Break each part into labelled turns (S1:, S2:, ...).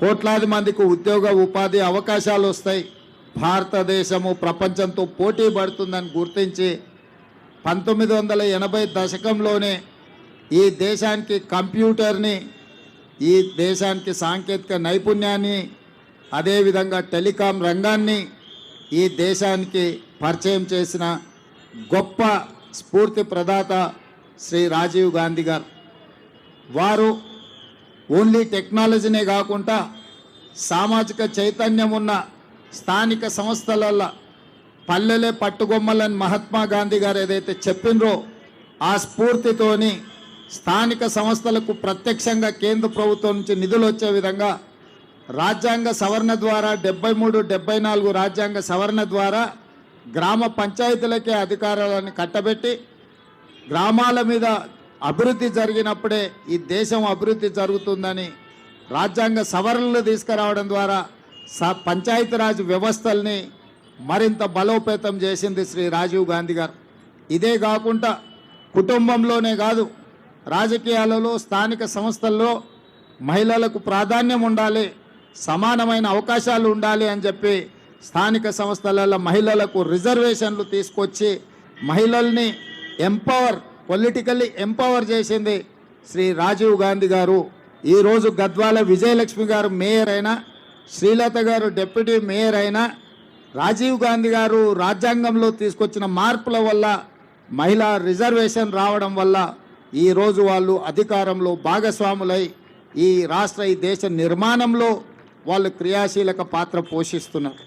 S1: కోట్లాది మందికి ఉద్యోగ ఉపాధి అవకాశాలు వస్తాయి. భారతదేశము ప్రపంచంతో పోటీ పడుతుందని గుర్తించి పంతొమ్మిది వందల ఎనభై దశకంలోనే ఈ దేశానికి కంప్యూటర్ని ఈ దేశానికి సాంకేతిక నైపుణ్యాన్ని అదేవిధంగా టెలికాం రంగాన్ని ఈ దేశానికి పరిచయం చేసిన గొప్ప స్ఫూర్తి ప్రదాత శ్రీ రాజీవ్ గాంధీ గారు. వారు ఓన్లీ టెక్నాలజీనే కాకుండా సామాజిక చైతన్యం ఉన్న స్థానిక సంస్థలల్లో పల్లెలే పట్టుగొమ్మలని మహాత్మా గాంధీ గారు ఏదైతే చెప్పినరో ఆ స్ఫూర్తితోని స్థానిక సంస్థలకు ప్రత్యక్షంగా కేంద్ర ప్రభుత్వం నుంచి నిధులు వచ్చే విధంగా రాజ్యాంగ సవరణ ద్వారా డెబ్బై మూడు డెబ్బై నాలుగు రాజ్యాంగ సవరణ ద్వారా గ్రామ పంచాయతీలకే అధికారాలను కట్టబెట్టి గ్రామాల మీద అభివృద్ధి జరిగినప్పుడే ఈ దేశం అభివృద్ధి జరుగుతుందని రాజ్యాంగ సవరణలు తీసుకురావడం ద్వారా స పంచాయతీరాజ్ వ్యవస్థల్ని మరింత బలోపేతం చేసింది శ్రీ రాజీవ్ గాంధీ గారు. ఇదే కాకుండా కుటుంబంలోనే కాదు రాజకీయాలలో స్థానిక సంస్థల్లో మహిళలకు ప్రాధాన్యం ఉండాలి సమానమైన అవకాశాలు ఉండాలి అని చెప్పి స్థానిక సంస్థలలో మహిళలకు రిజర్వేషన్లు తీసుకొచ్చి మహిళల్ని ఎంపవర్ పొలిటికల్లీ ఎంపవర్ చేసింది శ్రీ రాజీవ్ గాంధీ గారు. ఈరోజు గద్వాల విజయలక్ష్మి గారు మేయర్ అయినా శ్రీలత గారు డిప్యూటీ మేయర్ అయినా రాజీవ్ గాంధీ గారు రాజ్యాంగంలో తీసుకొచ్చిన మార్పుల వల్ల మహిళా రిజర్వేషన్ రావడం వల్ల ఈరోజు వాళ్ళు అధికారంలో భాగస్వాములై ఈ రాష్ట్ర ఈ దేశ నిర్మాణంలో వాళ్ళు క్రియాశీలక పాత్ర పోషిస్తున్నారు.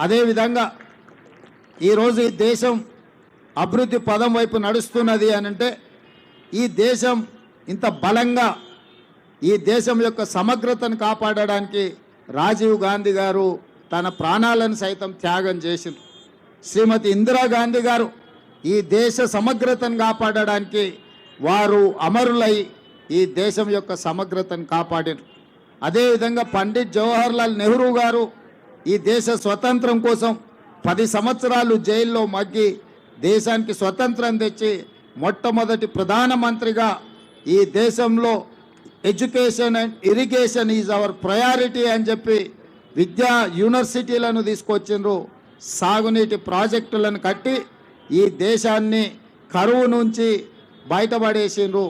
S1: అదేవిధంగా ఈరోజు ఈ దేశం అభివృద్ధి పదం వైపు నడుస్తున్నది అని అంటే ఈ దేశం ఇంత బలంగా ఈ దేశం యొక్క సమగ్రతను కాపాడడానికి రాజీవ్ గాంధీ గారు తన ప్రాణాలను సైతం త్యాగం చేసింది శ్రీమతి ఇందిరాగాంధీ గారు ఈ దేశ సమగ్రతను కాపాడడానికి వారు అమరులై ఈ దేశం యొక్క సమగ్రతను కాపాడారు. అదేవిధంగా పండిత్ జవహర్లాల్ నెహ్రూ గారు ఈ దేశ స్వతంత్రం కోసం పది సంవత్సరాలు జైల్లో మగ్గి దేశానికి స్వతంత్రం తెచ్చి మొట్టమొదటి ప్రధానమంత్రిగా ఈ దేశంలో education and irrigation is our priority అని చెప్పి విద్యా యూనివర్సిటీలను తీసుకొచ్చిండ్రు. సాగునీటి ప్రాజెక్టులను కట్టి ఈ దేశాన్ని కరువు నుంచి బయటపడేసిండ్రు.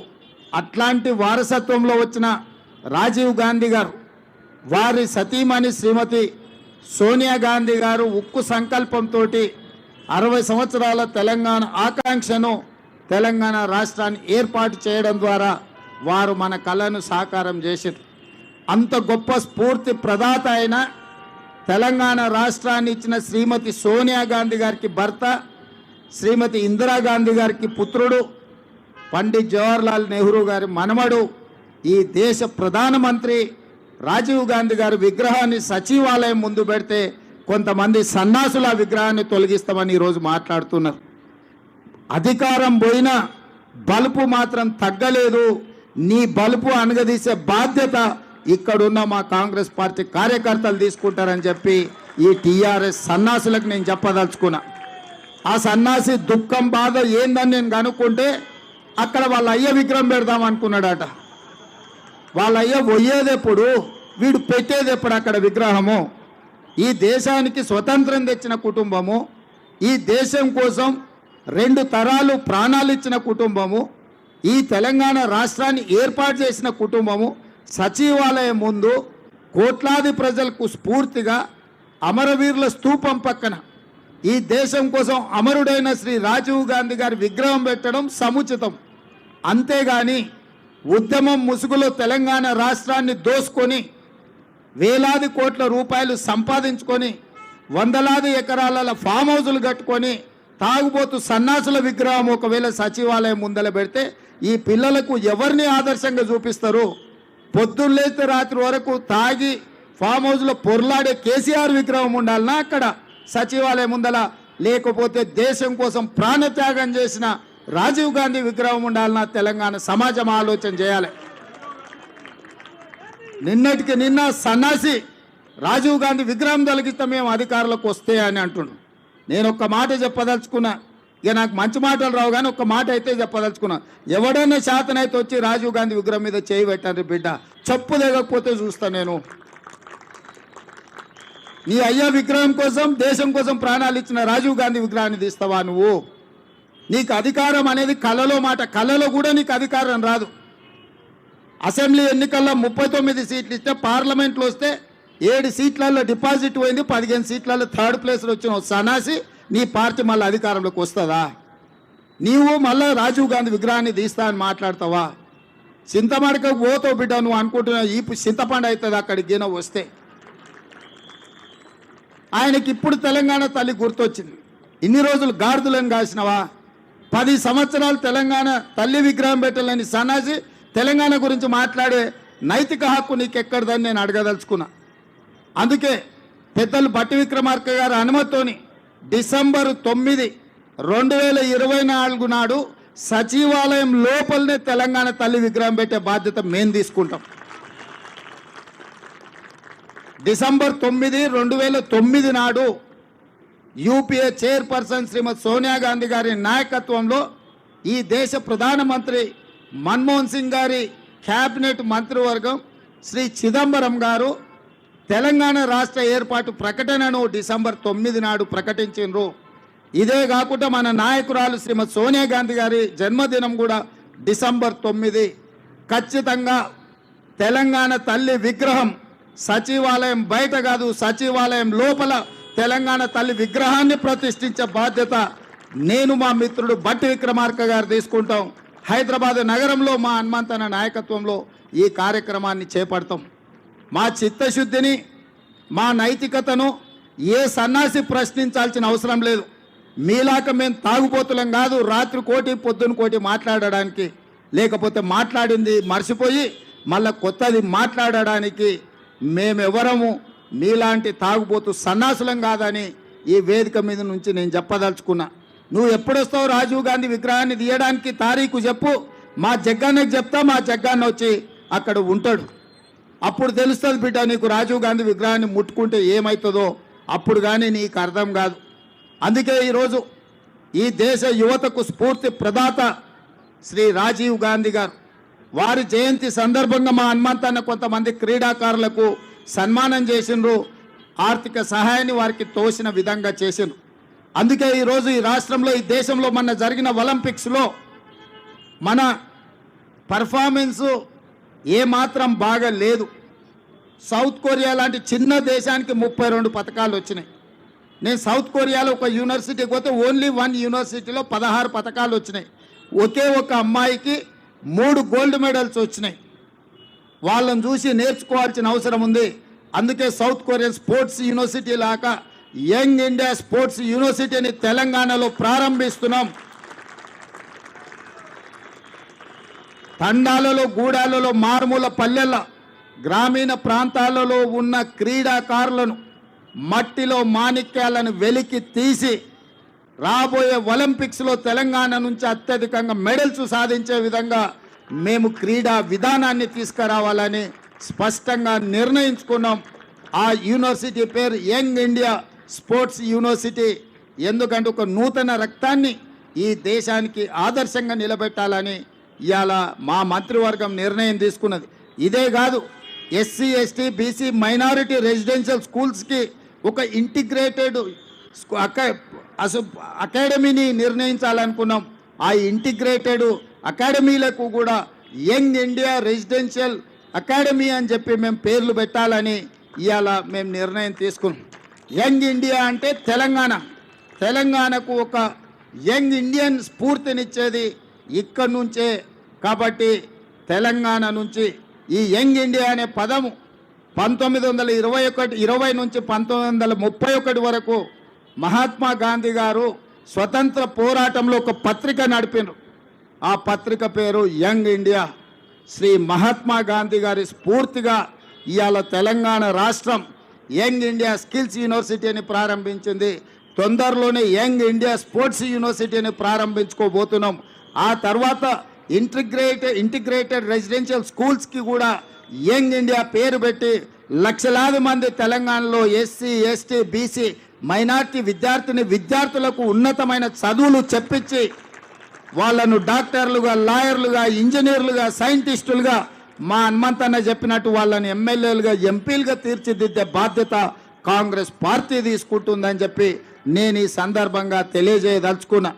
S1: అట్లాంటి వారసత్వంలో వచ్చిన రాజీవ్ గాంధీ గారు వారి సతీమణి శ్రీమతి సోనియా గాంధీ గారు ఉక్కు సంకల్పంతో అరవై సంవత్సరాల తెలంగాణ ఆకాంక్షను తెలంగాణ రాష్ట్రాన్ని ఏర్పాటు చేయడం ద్వారా వారు మన కళను సాకారం చేశారు అంత గొప్ప స్ఫూర్తి ప్రదాత అయిన తెలంగాణ రాష్ట్రాన్ని ఇచ్చిన శ్రీమతి సోనియా గాంధీ గారికి భర్త శ్రీమతి ఇందిరాగాంధీ గారికి పుత్రుడు పండిత్ జవహర్లాల్ నెహ్రూ గారి మనమడు ఈ దేశ ప్రధానమంత్రి రాజీవ్ గాంధీ గారి విగ్రహాన్ని సచివాలయం ముందు పెడితే కొంతమంది సన్నాసుల విగ్రహాన్ని తొలగిస్తామని ఈరోజు మాట్లాడుతున్నారు. అధికారం పోయినా బలుపు మాత్రం తగ్గలేదు. నీ బలుపు అనగదీసే బాధ్యత ఇక్కడున్న మా కాంగ్రెస్ పార్టీ కార్యకర్తలు తీసుకుంటారని చెప్పి ఈ టీఆర్ఎస్ సన్నాసులకు నేను చెప్పదలుచుకున్నా. ఆ సన్నాసి దుఃఖం బాధ ఏందని నేను కనుక్కుంటే అక్కడ వాళ్ళ అయ్య విగ్రహం పెడదాం అనుకున్నాడట. వాళ్ళ అయ్య పోయేది ఎప్పుడు? వీడు పెట్టేది ఎప్పుడు అక్కడ విగ్రహము? ఈ దేశానికి స్వతంత్రం తెచ్చిన కుటుంబము ఈ దేశం కోసం రెండు తరాలు ప్రాణాలు ఇచ్చిన కుటుంబము ఈ తెలంగాణ రాష్ట్రాన్ని ఏర్పాటు చేసిన కుటుంబము సచివాలయం ముందు కోట్లాది ప్రజలకు స్ఫూర్తిగా అమరవీరుల స్తూపం పక్కన ఈ దేశం కోసం అమరుడైన శ్రీ రాజీవ్ గాంధీ గారి విగ్రహం పెట్టడం సముచితం. అంతేగాని ఉద్యమం ముసుగులో తెలంగాణ రాష్ట్రాన్ని దోసుకొని వేలాది కోట్ల రూపాయలు సంపాదించుకొని వందలాది ఎకరాల ఫామ్ హౌజులు కట్టుకొని తాగుబోతు సన్నాసుల విగ్రహం ఒకవేళ సచివాలయం ముందల పెడితే ఈ పిల్లలకు ఎవరిని ఆదర్శంగా చూపిస్తారు? పొద్దున్నేస్తే రాత్రి వరకు తాగి ఫామ్ హౌస్లో పొర్లాడే కేసీఆర్ విగ్రహం ఉండాలనా అక్కడ? సచివాలయం ముందల. లేకపోతే దేశం కోసం ప్రాణత్యాగం చేసిన రాజీవ్ గాంధీ విగ్రహం ఉండాలన్నా తెలంగాణ సమాజం ఆలోచన చేయాలి. నిన్నటికి నిన్న సన్నాసి రాజీవ్ గాంధీ విగ్రహం తొలగిస్తే మేము అధికారులకు వస్తే అని అంటున్నాం నేను ఒక్క మాట చెప్పదలుచుకున్నా. ఇక నాకు మంచి మాటలు రావు కానీ ఒక్క మాట అయితే చెప్పదలుచుకున్నా. ఎవడైనా శాతనైతే వచ్చి రాజీవ్ గాంధీ విగ్రహం మీద చేయి పెట్టండి బిడ్డ. చెప్పు లేకపోతే చూస్తా నేను. నీ అయ్యా విగ్రహం కోసం దేశం కోసం ప్రాణాలు ఇచ్చిన రాజీవ్ గాంధీ విగ్రహాన్ని తీస్తావా నువ్వు? నీకు అధికారం అనేది కళలో మాట. కళలో కూడా నీకు అధికారం రాదు. అసెంబ్లీ ఎన్నికల్లో ముప్పై తొమ్మిది సీట్లు ఇస్తే పార్లమెంట్లో వస్తే ఏడు సీట్లలో డిపాజిట్ పోయింది పదిహేను సీట్లలో థర్డ్ ప్లేస్లో వచ్చిన సనాసి నీ పార్టీ మళ్ళీ అధికారంలోకి వస్తుందా? నీవు మళ్ళీ రాజీవ్ గాంధీ విగ్రహాన్ని తీస్తా అని మాట్లాడతావా? చింతమడక పోతో బిడ్డ నువ్వు అనుకుంటున్నావు ఈ చింతపండు అవుతుంది అక్కడికి గిన వస్తే. ఆయనకి ఇప్పుడు తెలంగాణ తల్లి గుర్తొచ్చింది. ఇన్ని రోజులు గాడిదలను కాసినవా? పది సంవత్సరాలు తెలంగాణ తల్లి విగ్రహం పెట్టాలని సన్నాసి తెలంగాణ గురించి మాట్లాడే నైతిక హక్కు నీకెక్కడదని నేను అడగదలుచుకున్నా. అందుకే పెద్దలు భట్టి విక్రమార్క గారి అనుమతితోని డిసెంబర్ తొమ్మిది రెండు వేల ఇరవై నాలుగు నాడు సచివాలయం లోపలనే తెలంగాణ తల్లి విగ్రహం పెట్టే బాధ్యత మేము తీసుకుంటాం. డిసెంబర్ తొమ్మిది రెండు వేల తొమ్మిది నాడు యూపీఏ చైర్పర్సన్ శ్రీమతి సోనియా గాంధీ గారి నాయకత్వంలో ఈ దేశ ప్రధానమంత్రి మన్మోహన్ సింగ్ గారి క్యాబినెట్ మంత్రివర్గం శ్రీ చిదంబరం గారు తెలంగాణ రాష్ట్ర ఏర్పాటు ప్రకటనను డిసెంబర్ తొమ్మిది నాడు ప్రకటించారు ఇదే కాకుండా మన నాయకురాలు శ్రీమతి సోనియా గాంధీ గారి జన్మదినం కూడా డిసెంబర్ తొమ్మిది. ఖచ్చితంగా తెలంగాణ తల్లి విగ్రహం సచివాలయం బయట కాదు సచివాలయం లోపల తెలంగాణ తల్లి విగ్రహాన్ని ప్రతిష్ఠించే బాధ్యత నేను మా మిత్రుడు బట్టి విక్రమార్క గారు తీసుకుంటాం. హైదరాబాద్ నగరంలో మా హనుమంతన నాయకత్వంలో ఈ కార్యక్రమాన్ని చేపడతాం. మా చిత్తశుద్ధిని మా నైతికతను ఏ సన్నాసి ప్రశ్నించాల్సిన అవసరం లేదు. మీలాక మేము తాగుబోతులం కాదు రాత్రి కోటి పొద్దున కోటి మాట్లాడడానికి. లేకపోతే మాట్లాడింది మర్చిపోయి మళ్ళా కొత్తది మాట్లాడడానికి మేమెవరము మీలాంటి తాగుబోతు సన్నాసులం కాదని ఈ వేదిక మీద నుంచి నేను చెప్పదలుచుకున్నా. నువ్వు ఎప్పుడొస్తావు రాజీవ్ గాంధీ విగ్రహాన్ని తీయడానికి తారీఖు చెప్పు. మా జగ్గాన్నకి చెప్తా మా జగ్గాన్న వచ్చి అక్కడ ఉంటాడు. అప్పుడు తెలుస్తుంది బిడ్డ నీకు రాజీవ్ గాంధీ విగ్రహాన్ని ముట్టుకుంటే ఏమవుతుందో అప్పుడు కానీ నీకు అర్థం కాదు. అందుకే ఈరోజు ఈ దేశ యువతకు స్ఫూర్తి ప్రదాత శ్రీ రాజీవ్ గాంధీ గారు. వారి జయంతి సందర్భంగా మా హనుమంతాన్న కొంతమంది క్రీడాకారులకు సన్మానం చేసిండ్రు. ఆర్థిక సహాయాన్ని వారికి తోసిన విధంగా చేసిండ్రు. అందుకే ఈరోజు ఈ రాష్ట్రంలో ఈ దేశంలో మన జరిగిన ఒలింపిక్స్లో మన పర్ఫార్మెన్సు ఏమాత్రం బాగా లేదు సౌత్ కొరియా లాంటి చిన్న దేశానికి ముప్పై రెండు పథకాలు వచ్చినాయి. నేను సౌత్ కొరియాలో ఒక యూనివర్సిటీకి పోతే ఓన్లీ వన్ యూనివర్సిటీలో పదహారు పథకాలు వచ్చినాయి. ఒకే ఒక అమ్మాయికి మూడు గోల్డ్ మెడల్స్ వచ్చినాయి. వాళ్ళని చూసి నేర్చుకోవాల్సిన అవసరం ఉంది. అందుకే సౌత్ కొరియన్ స్పోర్ట్స్ యూనివర్సిటీ లాగా యంగ్ ఇండియా స్పోర్ట్స్ యూనివర్సిటీని తెలంగాణలో ప్రారంభిస్తున్నాం. తండాలలో గూడాలలో మారుమూల పల్లెల గ్రామీణ ప్రాంతాలలో ఉన్న క్రీడాకారులను మట్టిలో మాణిక్యాలను వెలికి తీసి రాబోయే ఒలింపిక్స్లో తెలంగాణ నుంచి అత్యధికంగా మెడల్స్ సాధించే విధంగా మేము క్రీడా విధానాన్ని తీసుకురావాలని స్పష్టంగా నిర్ణయించుకున్నాం. ఆ యూనివర్సిటీ పేరు యంగ్ ఇండియా స్పోర్ట్స్ యూనివర్సిటీ ఎందుకంటే ఒక నూతన రక్తాన్ని ఈ దేశానికి ఆదర్శంగా నిలబెట్టాలని ఇవాళ మా మంత్రివర్గం నిర్ణయం తీసుకున్నది. ఇదే కాదు SC ST BC minority residential స్కూల్స్కి ఒక ఇంటిగ్రేటెడ్ స్కూ- అసలు అకాడమీని నిర్ణయించాలనుకున్నాం. ఆ ఇంటిగ్రేటెడ్ అకాడమీలకు కూడా యంగ్ ఇండియా రెసిడెన్షియల్ అకాడమీ అని చెప్పి మేము పేర్లు పెట్టాలని ఇవాళ మేము నిర్ణయం తీసుకున్నాం. యంగ్ ఇండియా అంటే తెలంగాణ. తెలంగాణకు ఒక యంగ్ ఇండియన్ స్ఫూర్తినిచ్చేది ఇక్కడి నుంచే కాబట్టి తెలంగాణ నుంచి ఈ యంగ్ ఇండియా అనే పదము పంతొమ్మిది వందల ఇరవై ఒకటి ఇరవై నుంచి పంతొమ్మిది వందల ముప్పై ఒకటి వరకు మహాత్మా గాంధీ గారు స్వతంత్ర పోరాటంలో ఒక పత్రిక నడిపినారు. ఆ పత్రిక పేరు యంగ్ ఇండియా. శ్రీ మహాత్మా గాంధీ గారి స్ఫూర్తిగా ఇవాళ తెలంగాణ రాష్ట్రం యంగ్ ఇండియా స్కిల్స్ యూనివర్సిటీని ప్రారంభించింది. తొందరలోనే యంగ్ ఇండియా స్పోర్ట్స్ యూనివర్సిటీని ప్రారంభించుకోబోతున్నాం. ఆ తర్వాత ఇంటిగ్రేటెడ్ ఇంటిగ్రేటెడ్ రెసిడెన్షియల్ స్కూల్స్కి కూడా యంగ్ ఇండియా పేరు పెట్టి లక్షలాది మంది తెలంగాణలో ఎస్సీ ఎస్టీ బీసీ మైనార్టీ విద్యార్థిని విద్యార్థులకు ఉన్నతమైన చదువులు చెప్పించి వాళ్ళను డాక్టర్లుగా లాయర్లుగా ఇంజనీర్లుగా సైంటిస్టులుగా మా హనుమంతన్న చెప్పినట్టు వాళ్ళని ఎమ్మెల్యేలుగా ఎంపీలుగా తీర్చిదిద్దే బాధ్యత కాంగ్రెస్ పార్టీ తీసుకుంటుందని చెప్పి నేను ఈ సందర్భంగా తెలియజేయదలుచుకున్నా.